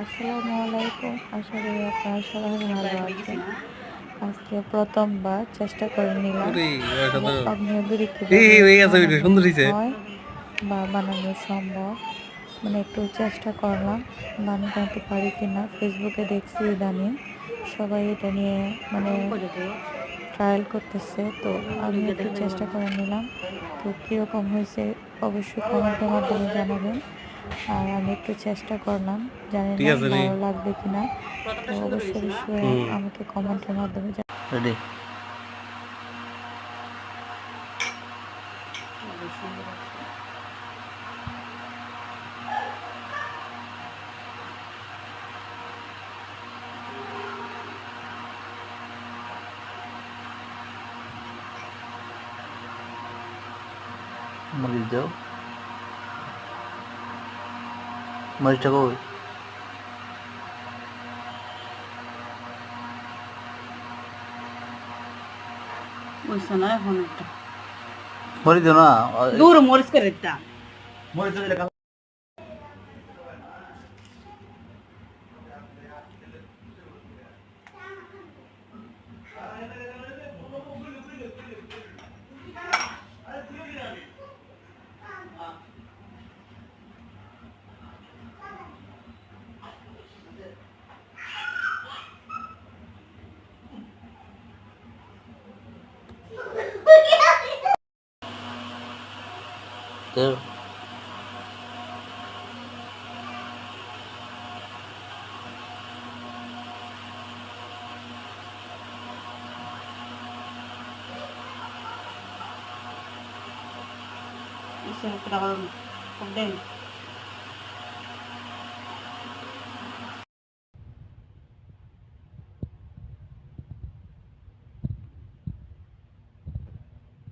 আসসালামু আলাইকুম। আশা করি আপনারা সবাই ভালো আছেন। আজকে প্রথমবার চেষ্টা করে নিলাম। অগ্নিগুড়ি। বা বানানো সম্ভব। মানে একটু চেষ্টা করলাম বানাতে পারি কিনা। ফেসবুকে দেখছি ইদানিং সবাই এটা নিয়ে মানে ট্রায়াল করতেছে। তো আমি একটু চেষ্টা করে নিলাম। তো কীরকম হয়েছে অবশ্যই কমেন্টের মাধ্যমে জানাবেন। আর আমি একটু চেষ্টা করলাম জানি না ভালো লাগবে কিনা। অবশ্যই অবশ্যই আমাকে কমেন্টের মাধ্যমে জানাবেন রেডি মরিচ দাও multiple ಮುರಿದನಾ ದೂರು ಮುರಿಸ್ಕರಿತ್ತ ಮುರಿದ್ರೆ entendeu? Isso é um trabalho por dentro.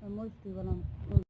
Vamos,